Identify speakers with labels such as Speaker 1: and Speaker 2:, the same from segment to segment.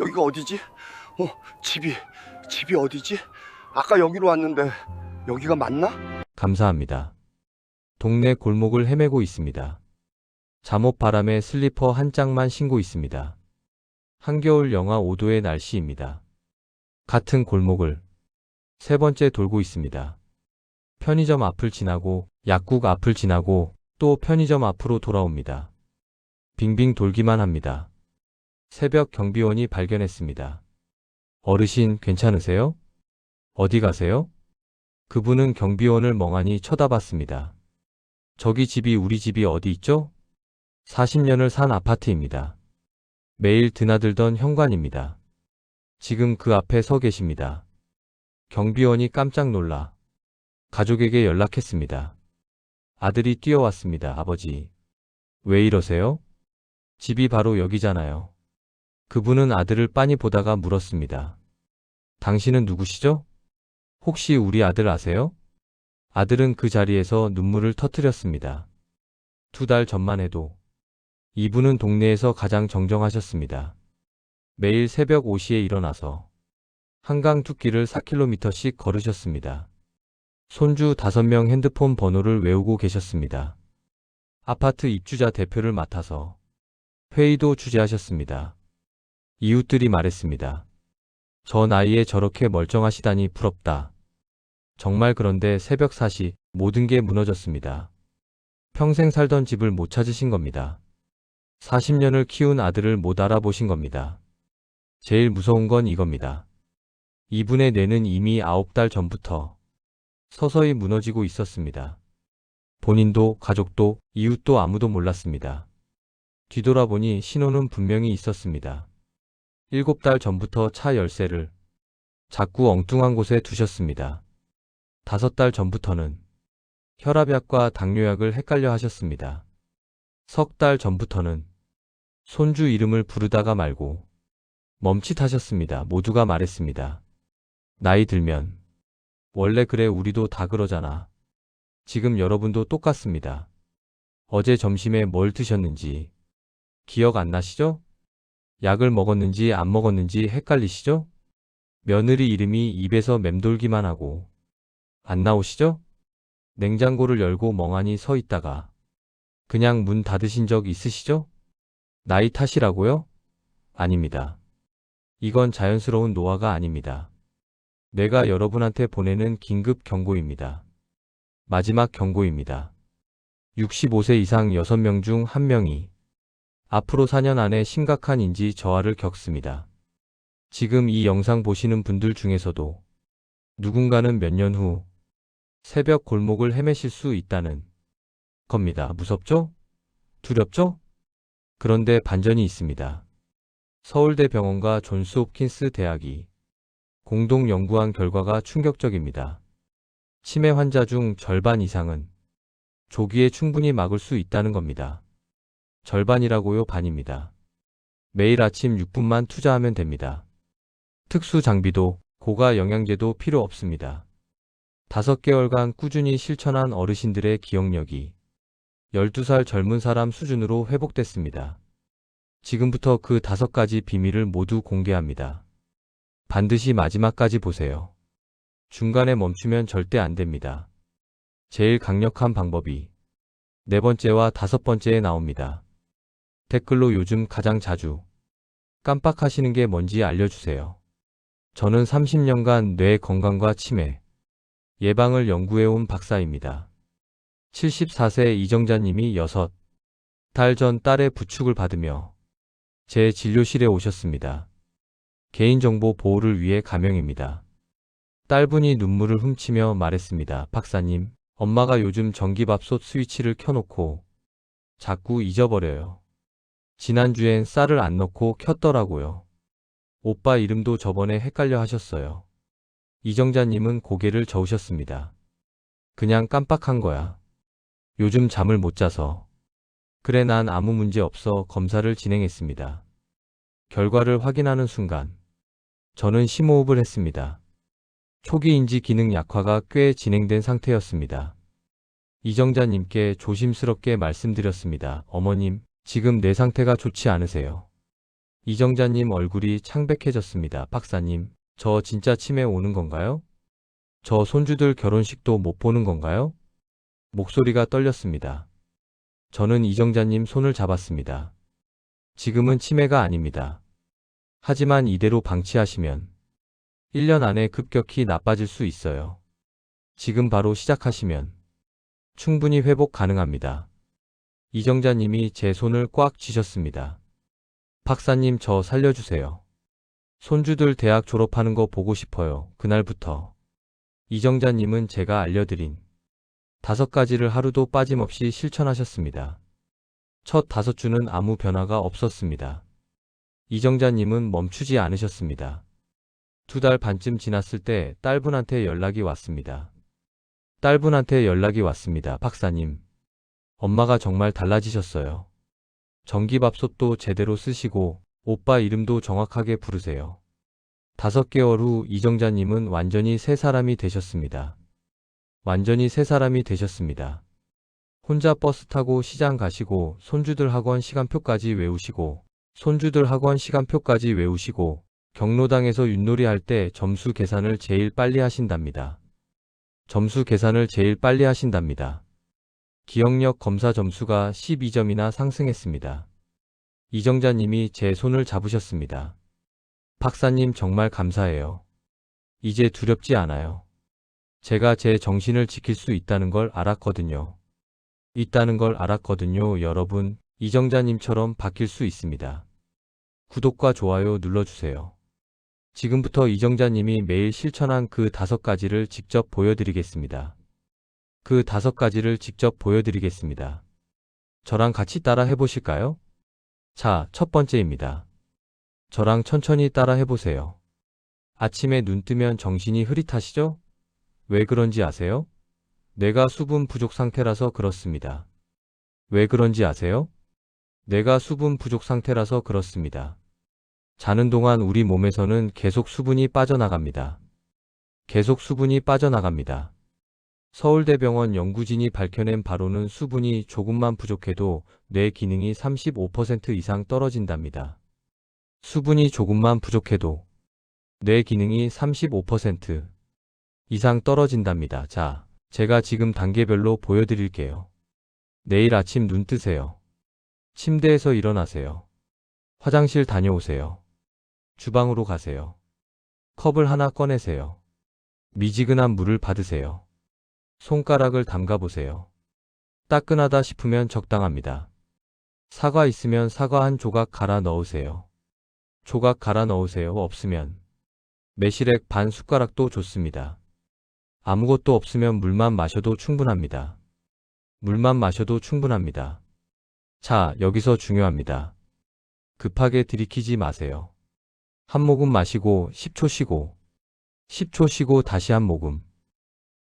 Speaker 1: 여기가 어디지? 어, 집이, 집이 어디지? 아까 여기로 왔는데, 여기가 맞나?
Speaker 2: 감사합니다. 동네 골목을 헤매고 있습니다. 잠옷 바람에 슬리퍼 한 짝만 신고 있습니다. 한겨울 영하 5도의 날씨입니다. 같은 골목을 세 번째 돌고 있습니다. 편의점 앞을 지나고 약국 앞을 지나고 또 편의점 앞으로 돌아옵니다. 빙빙 돌기만 합니다. 새벽 경비원이 발견했습니다. 어르신 괜찮으세요? 어디 가세요? 그분은 경비원을 멍하니 쳐다봤습니다. 저기 집이 우리 집이 어디 있죠? 40년을 산 아파트입니다. 매일 드나들던 현관입니다. 지금 그 앞에 서 계십니다. 경비원이 깜짝 놀라 가족에게 연락했습니다. 아들이 뛰어왔습니다. 아버지. 왜 이러세요? 집이 바로 여기잖아요. 그분은 아들을 빤히 보다가 물었습니다. 당신은 누구시죠? 혹시 우리 아들 아세요? 아들은 그 자리에서 눈물을 터뜨렸습니다. 두 달 전만 해도 이분은 동네에서 가장 정정하셨습니다. 매일 새벽 5시에 일어나서 한강 두끼를 4km씩 걸으셨습니다. 손주 5명 핸드폰 번호를 외우고 계셨습니다. 아파트 입주자 대표를 맡아서 회의도 주재하셨습니다. 이웃들이 말했습니다. 저 나이에 저렇게 멀쩡하시다니 부럽다. 정말 그런데 새벽 4시 모든 게 무너졌습니다. 평생 살던 집을 못 찾으신 겁니다. 40년을 키운 아들을 못 알아보신 겁니다. 제일 무서운 건 이겁니다. 이분의 뇌는 이미 9달 전부터 서서히 무너지고 있었습니다. 본인도 가족도 이웃도 아무도 몰랐습니다. 뒤돌아보니 신호는 분명히 있었습니다. 7달 전부터 차 열쇠를 자꾸 엉뚱한 곳에 두셨습니다. 다섯 달 전부터는 혈압약과 당뇨약을 헷갈려 하셨습니다. 석 달 전부터는 손주 이름을 부르다가 말고 멈칫하셨습니다. 모두가 말했습니다. 나이 들면 원래 그래 우리도 다 그러잖아. 지금 여러분도 똑같습니다. 어제 점심에 뭘 드셨는지 기억 안 나시죠? 약을 먹었는지 안 먹었는지 헷갈리시죠? 며느리 이름이 입에서 맴돌기만 하고 안 나오시죠? 냉장고를 열고 멍하니 서 있다가 그냥 문 닫으신 적 있으시죠? 나이 탓이라고요? 아닙니다. 이건 자연스러운 노화가 아닙니다. 내가 여러분한테 보내는 긴급 경고입니다. 마지막 경고입니다. 65세 이상 6명 중 1명이 앞으로 4년 안에 심각한 인지 저하를 겪습니다. 지금 이 영상 보시는 분들 중에서도 누군가는 몇 년 후 새벽 골목을 헤매실 수 있다는 겁니다. 무섭죠? 두렵죠? 그런데 반전이 있습니다. 서울대 병원과 존스홉킨스 대학이 공동 연구한 결과가 충격적입니다. 치매 환자 중 절반 이상은 조기에 충분히 막을 수 있다는 겁니다. 절반이라고요, 반입니다. 매일 아침 6분만 투자하면 됩니다. 특수 장비도 고가 영양제도 필요 없습니다. 5개월간 꾸준히 실천한 어르신들의 기억력이 12살 젊은 사람 수준으로 회복됐습니다. 지금부터 그 다섯 가지 비밀을 모두 공개합니다. 반드시 마지막까지 보세요. 중간에 멈추면 절대 안 됩니다. 제일 강력한 방법이 네 번째와 다섯 번째에 나옵니다. 댓글로 요즘 가장 자주 깜빡하시는 게 뭔지 알려주세요. 저는 30년간 뇌 건강과 치매 예방을 연구해온 박사입니다. 74세 이정자님이 6달 전 딸의 부축을 받으며 제 진료실에 오셨습니다. 개인정보 보호를 위해 가명입니다. 딸분이 눈물을 훔치며 말했습니다. 박사님, 엄마가 요즘 전기밥솥 스위치를 켜놓고 자꾸 잊어버려요. 지난주엔 쌀을 안 넣고 켰더라고요. 오빠 이름도 저번에 헷갈려 하셨어요. 이정자님은 고개를 저으셨습니다. 그냥 깜빡한 거야. 요즘 잠을 못 자서. 그래 난 아무 문제 없어 검사를 진행했습니다. 결과를 확인하는 순간 저는 심호흡을 했습니다. 초기 인지 기능 약화가 꽤 진행된 상태였습니다. 이정자님께 조심스럽게 말씀드렸습니다. 어머님, 지금 내 상태가 좋지 않으세요. 이정자님 얼굴이 창백해졌습니다. 박사님, 저 진짜 치매 오는 건가요? 저 손주들 결혼식도 못 보는 건가요? 목소리가 떨렸습니다. 저는 이정자님 손을 잡았습니다. 지금은 치매가 아닙니다. 하지만 이대로 방치하시면 1년 안에 급격히 나빠질 수 있어요. 지금 바로 시작하시면 충분히 회복 가능합니다. 이정자님이 제 손을 꽉 쥐셨습니다. 박사님 저 살려주세요. 손주들 대학 졸업하는 거 보고 싶어요. 그날부터 이정자님은 제가 알려드린 다섯 가지를 하루도 빠짐없이 실천하셨습니다. 첫 다섯 주는 아무 변화가 없었습니다. 이정자님은 멈추지 않으셨습니다. 두 달 반쯤 지났을 때 딸분한테 연락이 왔습니다. 딸분한테 연락이 왔습니다. 박사님. 엄마가 정말 달라지셨어요. 전기밥솥도 제대로 쓰시고 오빠 이름도 정확하게 부르세요. 다섯 개월 후 이정자님은 완전히 새 사람이 되셨습니다. 완전히 새 사람이 되셨습니다. 혼자 버스 타고 시장 가시고 손주들 학원 시간표까지 외우시고 손주들 학원 시간표까지 외우시고 경로당에서 윷놀이 할 때 점수 계산을 제일 빨리 하신답니다. 점수 계산을 제일 빨리 하신답니다. 기억력 검사 점수가 12점이나 상승했습니다. 이정자님이 제 손을 잡으셨습니다. 박사님 정말 감사해요. 이제 두렵지 않아요. 제가 제 정신을 지킬 수 있다는 걸 알았거든요. 있다는 걸 알았거든요. 여러분, 이정자님처럼 바뀔 수 있습니다. 구독과 좋아요 눌러주세요. 지금부터 이정자님이 매일 실천한 그 다섯 가지를 직접 보여드리겠습니다. 그 다섯 가지를 직접 보여드리겠습니다. 저랑 같이 따라 해보실까요? 자, 첫 번째입니다. 저랑 천천히 따라 해보세요. 아침에 눈 뜨면 정신이 흐릿하시죠? 왜 그런지 아세요? 뇌가 수분 부족 상태라서 그렇습니다. 왜 그런지 아세요? 뇌가 수분 부족 상태라서 그렇습니다. 자는 동안 우리 몸에서는 계속 수분이 빠져나갑니다. 계속 수분이 빠져나갑니다. 서울대병원 연구진이 밝혀낸 바로는 수분이 조금만 부족해도 뇌 기능이 35% 이상 떨어진답니다. 수분이 조금만 부족해도 뇌 기능이 35% 이상 떨어진답니다. 자, 제가 지금 단계별로 보여드릴게요. 내일 아침 눈 뜨세요. 침대에서 일어나세요. 화장실 다녀오세요. 주방으로 가세요. 컵을 하나 꺼내세요. 미지근한 물을 받으세요. 손가락을 담가 보세요. 따끈하다 싶으면 적당합니다. 사과 있으면 사과 한 조각 갈아 넣으세요. 조각 갈아 넣으세요. 없으면 매실액 반 숟가락도 좋습니다. 아무것도 없으면 물만 마셔도 충분합니다. 물만 마셔도 충분합니다. 자, 여기서 중요합니다. 급하게 들이키지 마세요. 한 모금 마시고 10초 쉬고 10초 쉬고 다시 한 모금.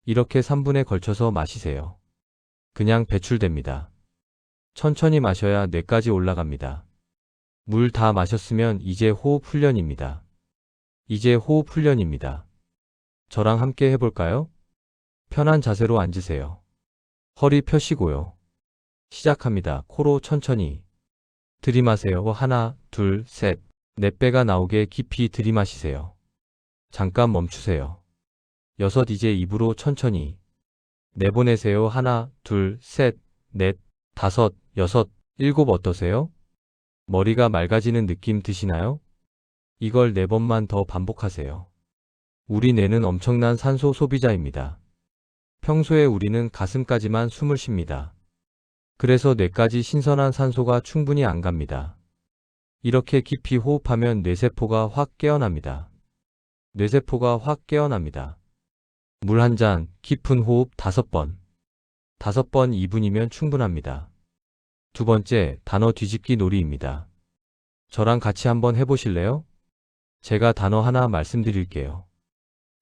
Speaker 2: 이렇게 3분에 걸쳐서 마시세요. 그냥 배출됩니다. 천천히 마셔야 뇌까지 올라갑니다. 물 다 마셨으면 이제 호흡 훈련입니다. 이제 호흡 훈련입니다. 저랑 함께 해볼까요? 편한 자세로 앉으세요. 허리 펴시고요. 시작합니다. 코로 천천히. 들이마세요. 하나, 둘, 셋. 넷 배가 나오게 깊이 들이마시세요. 잠깐 멈추세요. 여섯 이제 입으로 천천히. 내보내세요. 하나, 둘, 셋, 넷, 다섯, 여섯, 일곱 어떠세요? 머리가 맑아지는 느낌 드시나요? 이걸 네 번만 더 반복하세요. 우리 뇌는 엄청난 산소 소비자입니다. 평소에 우리는 가슴까지만 숨을 쉽니다. 그래서 뇌까지 신선한 산소가 충분히 안 갑니다. 이렇게 깊이 호흡하면 뇌세포가 확 깨어납니다. 뇌세포가 확 깨어납니다. 물 한 잔, 깊은 호흡 다섯 번. 다섯 번 2분이면 충분합니다. 두 번째, 단어 뒤집기 놀이입니다. 저랑 같이 한번 해보실래요? 제가 단어 하나 말씀드릴게요.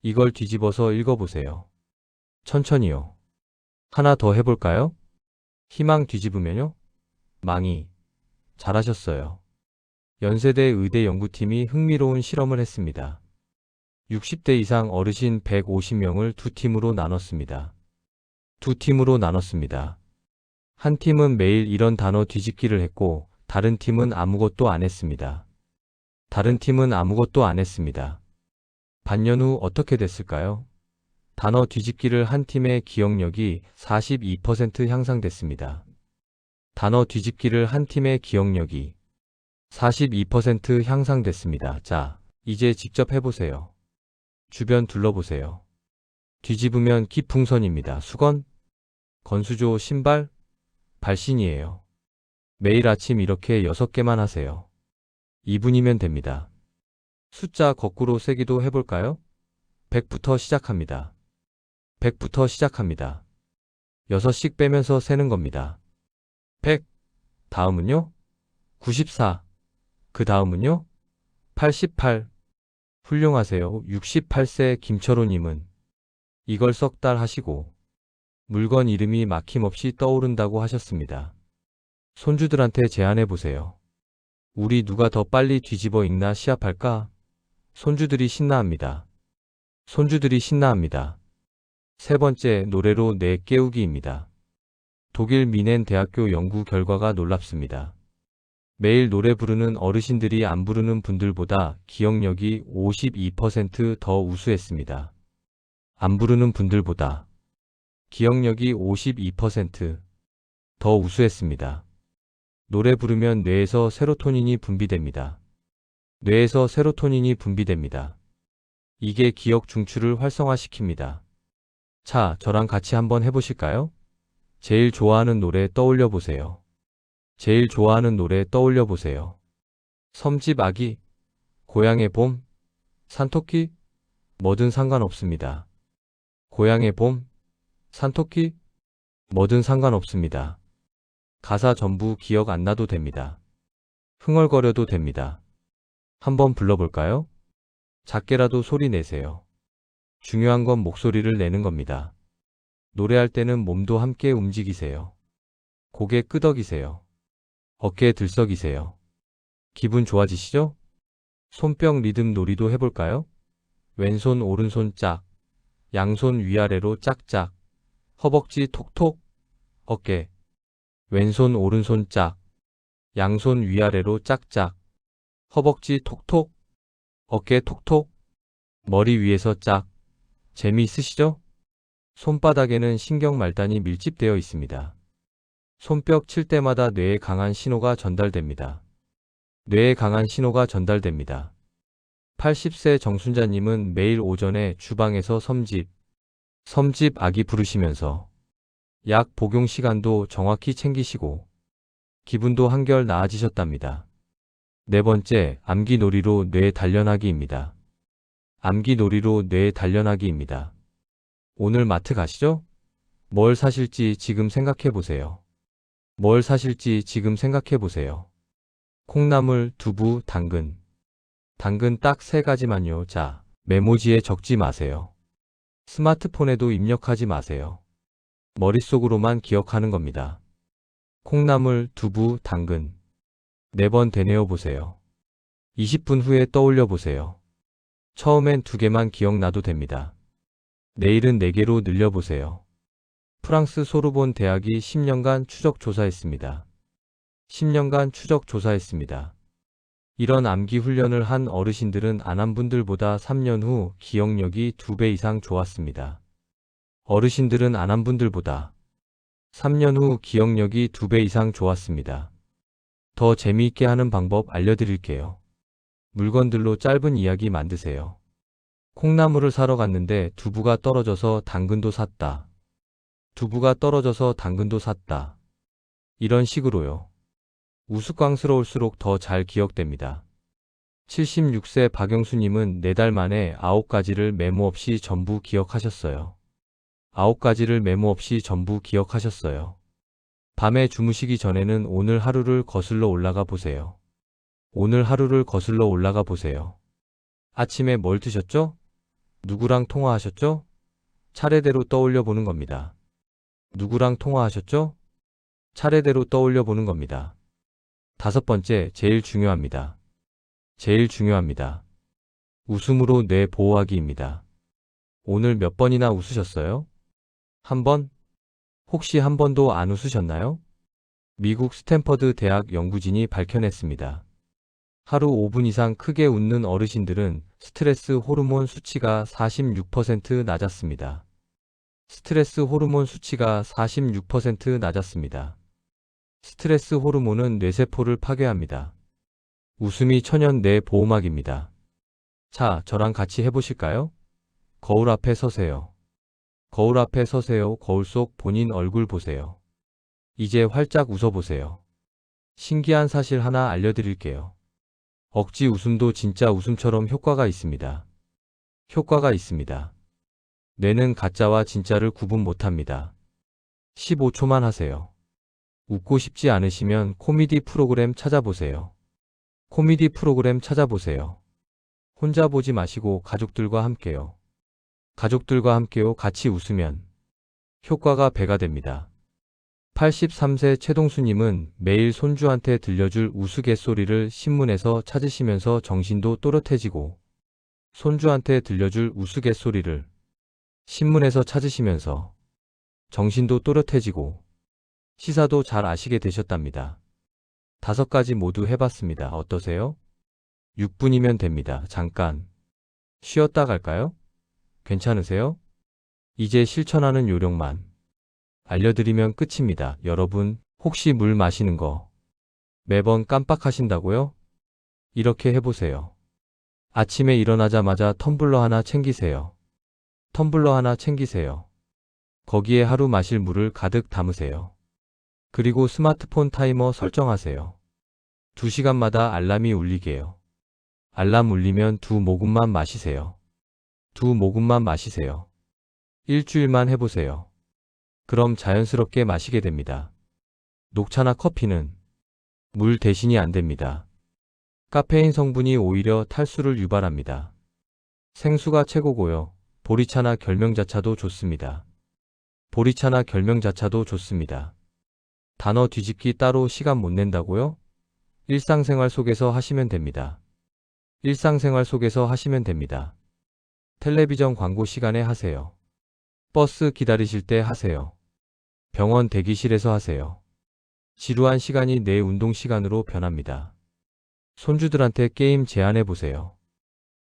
Speaker 2: 이걸 뒤집어서 읽어보세요. 천천히요. 하나 더 해볼까요? 희망 뒤집으면요? 망이. 잘하셨어요. 연세대 의대 연구팀이 흥미로운 실험을 했습니다. 60대 이상 어르신 150명을 두 팀으로 나눴습니다. 두 팀으로 나눴습니다. 한 팀은 매일 이런 단어 뒤집기를 했고, 다른 팀은 아무것도 안 했습니다. 다른 팀은 아무것도 안 했습니다. 반년 후 어떻게 됐을까요? 단어 뒤집기를 한 팀의 기억력이 42% 향상됐습니다. 단어 뒤집기를 한 팀의 기억력이 42% 향상됐습니다. 자, 이제 직접 해보세요. 주변 둘러보세요. 뒤집으면 기풍선입니다. 수건, 건수조, 신발, 발신이에요. 매일 아침 이렇게 6개만 하세요. 2분이면 됩니다. 숫자 거꾸로 세기도 해볼까요? 100부터 시작합니다. 100부터 시작합니다. 6씩 빼면서 세는 겁니다. 100. 다음은요? 94. 그 다음은요? 88. 훌륭하세요. 68세 김철호님은 이걸 석달 하시고 물건 이름이 막힘없이 떠오른다고 하셨습니다. 손주들한테 제안해 보세요. 우리 누가 더 빨리 뒤집어 읽나 시합할까? 손주들이 신나합니다. 손주들이 신나합니다. 세 번째 노래로 내 깨우기입니다. 독일 미넨 대학교 연구 결과가 놀랍습니다. 매일 노래 부르는 어르신들이 안 부르는 분들보다 기억력이 52%더 우수했습니다. 안 부르는 분들보다 기억력이 52%더 우수했습니다. 노래 부르면 뇌에서 세로토닌이 분비됩니다. 뇌에서 세로토닌이 분비됩니다. 이게 기억 중추를 활성화시킵니다. 자, 저랑 같이 한번 해보실까요? 제일 좋아하는 노래 떠올려 보세요. 제일 좋아하는 노래 떠올려 보세요. 섬집 아기, 고향의 봄, 산토끼, 뭐든 상관없습니다. 고향의 봄, 산토끼, 뭐든 상관없습니다. 가사 전부 기억 안 나도 됩니다. 흥얼거려도 됩니다. 한번 불러볼까요? 작게라도 소리 내세요. 중요한 건 목소리를 내는 겁니다. 노래할 때는 몸도 함께 움직이세요. 고개 끄덕이세요. 어깨 들썩이세요. 기분 좋아지시죠? 손뼉 리듬 놀이도 해볼까요? 왼손 오른손 짝, 양손 위아래로 짝짝, 허벅지 톡톡, 어깨, 왼손 오른손 짝, 양손 위아래로 짝짝, 허벅지 톡톡, 어깨 톡톡, 머리 위에서 짝. 재미있으시죠? 손바닥에는 신경 말단이 밀집되어 있습니다. 손뼉 칠 때마다 뇌에 강한 신호가 전달됩니다. 뇌에 강한 신호가 전달됩니다. 80세 정순자님은 매일 오전에 주방에서 섬집, 섬집 아기 부르시면서 약 복용 시간도 정확히 챙기시고 기분도 한결 나아지셨답니다. 네 번째, 암기 놀이로 뇌 단련하기입니다. 암기 놀이로 뇌 단련하기입니다. 오늘 마트 가시죠? 뭘 사실지 지금 생각해 보세요. 뭘 사실지 지금 생각해 보세요. 콩나물, 두부, 당근. 당근 딱 세 가지만요. 자, 메모지에 적지 마세요. 스마트폰에도 입력하지 마세요. 머릿속으로만 기억하는 겁니다. 콩나물, 두부, 당근. 네 번 되뇌어 보세요. 20분 후에 떠올려 보세요. 처음엔 두 개만 기억나도 됩니다. 내일은 네 개로 늘려 보세요. 프랑스 소르본 대학이 10년간 추적 조사했습니다. 10년간 추적 조사했습니다. 이런 암기 훈련을 한 어르신들은 안 한 분들보다 3년 후 기억력이 2배 이상 좋았습니다. 어르신들은 안 한 분들보다 3년 후 기억력이 2배 이상 좋았습니다. 더 재미있게 하는 방법 알려드릴게요. 물건들로 짧은 이야기 만드세요. 콩나물을 사러 갔는데 두부가 떨어져서 당근도 샀다. 두부가 떨어져서 당근도 샀다. 이런 식으로요. 우스꽝스러울수록 더 잘 기억됩니다. 76세 박영수님은 4달 만에 9가지를 메모 없이 전부 기억하셨어요. 9가지를 메모 없이 전부 기억하셨어요. 밤에 주무시기 전에는 오늘 하루를 거슬러 올라가 보세요. 오늘 하루를 거슬러 올라가 보세요. 아침에 뭘 드셨죠? 누구랑 통화하셨죠? 차례대로 떠올려 보는 겁니다. 누구랑 통화하셨죠? 차례대로 떠올려 보는 겁니다. 다섯 번째, 제일 중요합니다. 제일 중요합니다. 웃음으로 뇌 보호하기입니다. 오늘 몇 번이나 웃으셨어요? 한 번? 혹시 한 번도 안 웃으셨나요? 미국 스탠퍼드 대학 연구진이 밝혀냈습니다. 하루 5분 이상 크게 웃는 어르신들은 스트레스 호르몬 수치가 46% 낮았습니다. 스트레스 호르몬 수치가 46% 낮았습니다. 스트레스 호르몬은 뇌세포를 파괴합니다. 웃음이 천연 내 보호막입니다. 자, 저랑 같이 해보실까요? 거울 앞에 서세요. 거울 앞에 서세요. 거울 속 본인 얼굴 보세요. 이제 활짝 웃어보세요. 신기한 사실 하나 알려드릴게요. 억지 웃음도 진짜 웃음처럼 효과가 있습니다. 효과가 있습니다. 뇌는 가짜와 진짜를 구분 못합니다. 15초만 하세요. 웃고 싶지 않으시면 코미디 프로그램 찾아보세요. 코미디 프로그램 찾아보세요. 혼자 보지 마시고 가족들과 함께요. 가족들과 함께요. 같이 웃으면 효과가 배가 됩니다. 83세 최동수님은 매일 손주한테 들려줄 우스갯소리를 신문에서 찾으시면서 정신도 또렷해지고 손주한테 들려줄 우스갯소리를 신문에서 찾으시면서 정신도 또렷해지고 시사도 잘 아시게 되셨답니다. 다섯 가지 모두 해봤습니다. 어떠세요? 6분이면 됩니다. 잠깐 쉬었다 갈까요? 괜찮으세요? 이제 실천하는 요령만 알려드리면 끝입니다. 여러분, 혹시 물 마시는 거 매번 깜빡하신다고요? 이렇게 해보세요. 아침에 일어나자마자 텀블러 하나 챙기세요. 텀블러 하나 챙기세요. 거기에 하루 마실 물을 가득 담으세요. 그리고 스마트폰 타이머 설정하세요. 2시간마다 알람이 울리게요. 알람 울리면 두 모금만 마시세요. 두 모금만 마시세요. 일주일만 해보세요. 그럼 자연스럽게 마시게 됩니다. 녹차나 커피는 물 대신이 안 됩니다. 카페인 성분이 오히려 탈수를 유발합니다. 생수가 최고고요. 보리차나 결명자차도 좋습니다. 보리차나 결명자차도 좋습니다. 단어 뒤집기 따로 시간 못 낸다고요? 일상생활 속에서 하시면 됩니다. 일상생활 속에서 하시면 됩니다. 텔레비전 광고 시간에 하세요. 버스 기다리실 때 하세요. 병원 대기실에서 하세요. 지루한 시간이 내 운동 시간으로 변합니다. 손주들한테 게임 제안해 보세요.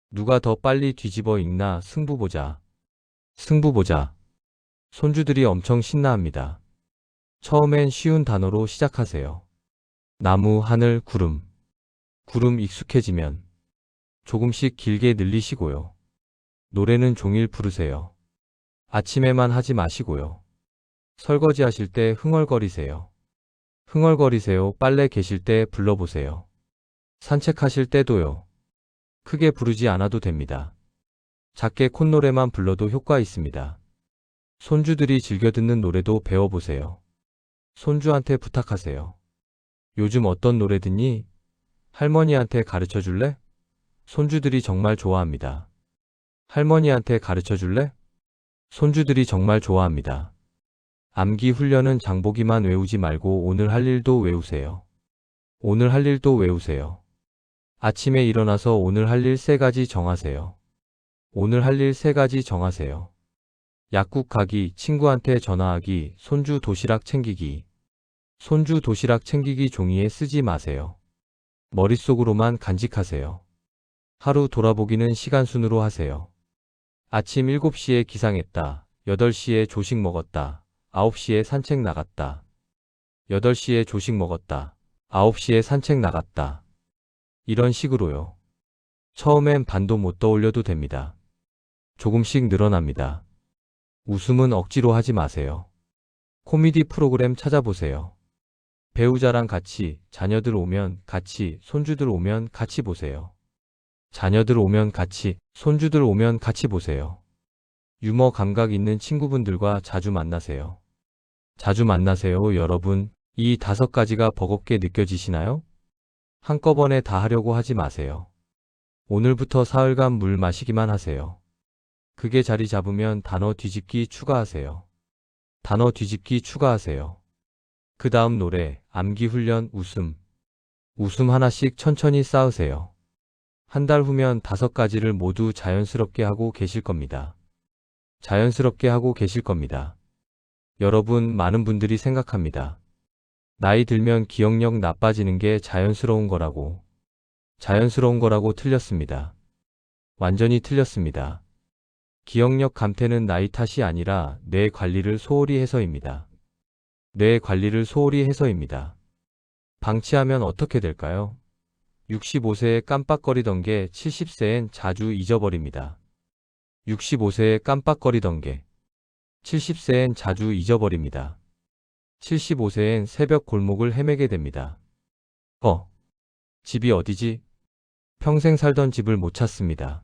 Speaker 2: 누가 더 빨리 뒤집어 읽나 승부 보자. 승부 보자. 손주들이 엄청 신나합니다. 처음엔 쉬운 단어로 시작하세요. 나무, 하늘, 구름. 구름 익숙해지면 조금씩 길게 늘리시고요. 노래는 종일 부르세요. 아침에만 하지 마시고요. 설거지 하실 때 흥얼거리세요. 흥얼거리세요. 빨래 계실 때 불러보세요. 산책하실 때도요. 크게 부르지 않아도 됩니다. 작게 콧노래만 불러도 효과 있습니다. 손주들이 즐겨 듣는 노래도 배워보세요. 손주한테 부탁하세요. 요즘 어떤 노래 듣니? 할머니한테 가르쳐 줄래? 손주들이 정말 좋아합니다. 할머니한테 가르쳐 줄래? 손주들이 정말 좋아합니다. 암기 훈련은 장보기만 외우지 말고 오늘 할 일도 외우세요. 오늘 할 일도 외우세요. 아침에 일어나서 오늘 할 일 세 가지 정하세요. 오늘 할 일 세 가지 정하세요. 약국 가기, 친구한테 전화하기, 손주 도시락 챙기기. 손주 도시락 챙기기 종이에 쓰지 마세요. 머릿속으로만 간직하세요. 하루 돌아보기는 시간 순으로 하세요. 아침 7시에 기상했다. 8시에 조식 먹었다. 9시에 산책 나갔다. 8시에 조식 먹었다. 9시에 산책 나갔다. 이런 식으로요. 처음엔 반도 못 떠올려도 됩니다. 조금씩 늘어납니다. 웃음은 억지로 하지 마세요. 코미디 프로그램 찾아보세요. 배우자랑 같이, 자녀들 오면 같이, 손주들 오면 같이 보세요. 자녀들 오면 같이, 손주들 오면 같이 보세요. 유머 감각 있는 친구분들과 자주 만나세요. 자주 만나세요, 여러분. 이 다섯 가지가 버겁게 느껴지시나요? 한꺼번에 다 하려고 하지 마세요. 오늘부터 사흘간 물 마시기만 하세요. 그게 자리 잡으면 단어 뒤집기 추가하세요. 단어 뒤집기 추가하세요. 그 다음 노래, 암기 훈련, 웃음. 웃음 하나씩 천천히 쌓으세요. 한 달 후면 다섯 가지를 모두 자연스럽게 하고 계실 겁니다. 자연스럽게 하고 계실 겁니다. 여러분, 많은 분들이 생각합니다. 나이 들면 기억력 나빠지는 게 자연스러운 거라고. 자연스러운 거라고 틀렸습니다. 완전히 틀렸습니다. 기억력 감퇴는 나이 탓이 아니라 뇌 관리를 소홀히 해서입니다. 뇌 관리를 소홀히 해서입니다. 방치하면 어떻게 될까요? 65세에 깜빡거리던 게 70세엔 자주 잊어버립니다. 65세에 깜빡거리던 게 70세엔 자주 잊어버립니다. 75세엔 새벽 골목을 헤매게 됩니다. 어, 집이 어디지? 평생 살던 집을 못 찾습니다.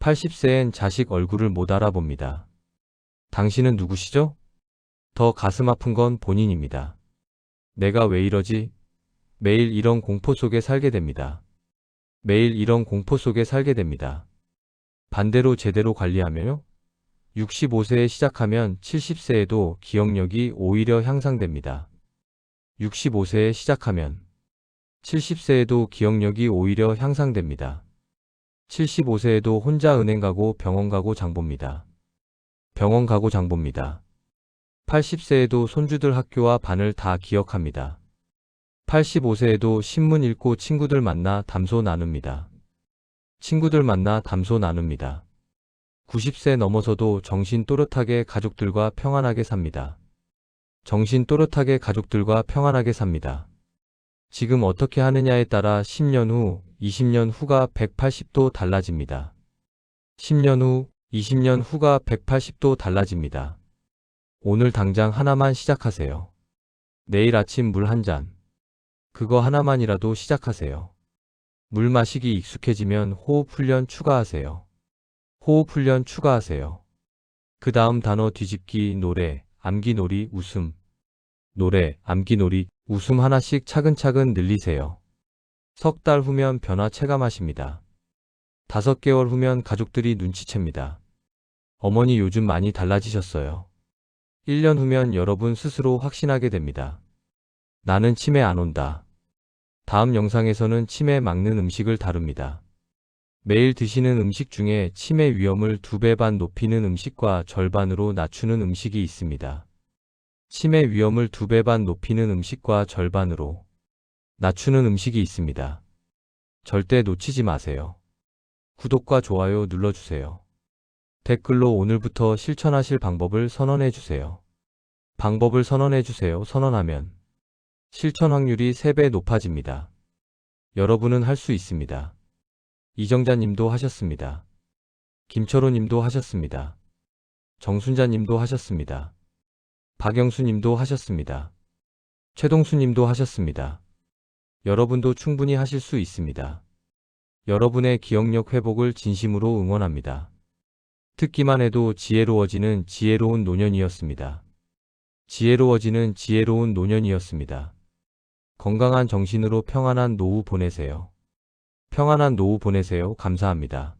Speaker 2: 80세엔 자식 얼굴을 못 알아봅니다. 당신은 누구시죠? 더 가슴 아픈 건 본인입니다. 내가 왜 이러지? 매일 이런 공포 속에 살게 됩니다. 매일 이런 공포 속에 살게 됩니다. 반대로 제대로 관리하면요? 65세에 시작하면 70세에도 기억력이 오히려 향상됩니다. 65세에 시작하면 70세에도 기억력이 오히려 향상됩니다. 75세에도 혼자 은행 가고 병원 가고 장 봅니다. 병원 가고 장 봅니다. 80세에도 손주들 학교와 반을 다 기억합니다. 85세에도 신문 읽고 친구들 만나 담소 나눕니다. 친구들 만나 담소 나눕니다. 90세 넘어서도 정신 또렷하게 가족들과 평안하게 삽니다. 정신 또렷하게 가족들과 평안하게 삽니다. 지금 어떻게 하느냐에 따라 10년 후, 20년 후가 180도 달라집니다. 10년 후, 20년 후가 180도 달라집니다. 오늘 당장 하나만 시작하세요. 내일 아침 물 한 잔. 그거 하나만이라도 시작하세요. 물 마시기 익숙해지면 호흡 훈련 추가하세요. 호흡 훈련 추가하세요. 그 다음 단어 뒤집기, 노래, 암기놀이, 웃음. 노래, 암기놀이, 웃음 하나씩 차근차근 늘리세요. 석 달 후면 변화 체감하십니다. 다섯 개월 후면 가족들이 눈치챕니다. 어머니 요즘 많이 달라지셨어요. 1년 후면 여러분 스스로 확신하게 됩니다. 나는 치매 안 온다. 다음 영상에서는 치매 막는 음식을 다룹니다. 매일 드시는 음식 중에 치매 위험을 두배반 높이는 음식과 절반으로 낮추는 음식이 있습니다. 치매 위험을 두배반 높이는 음식과 절반으로 낮추는 음식이 있습니다. 절대 놓치지 마세요. 구독과 좋아요 눌러주세요. 댓글로 오늘부터 실천하실 방법을 선언해 주세요. 방법을 선언해 주세요. 선언하면 실천 확률이 3배 높아집니다. 여러분은 할 수 있습니다. 이정자 님도 하셨습니다. 김철호 님도 하셨습니다. 정순자 님도 하셨습니다. 박영수 님도 하셨습니다. 최동수 님도 하셨습니다. 여러분도 충분히 하실 수 있습니다. 여러분의 기억력 회복을 진심으로 응원합니다. 듣기만 해도 지혜로워지는 지혜로운 노년이었습니다. 지혜로워지는 지혜로운 노년이었습니다. 건강한 정신으로 평안한 노후 보내세요. 평안한 노후 보내세요. 감사합니다.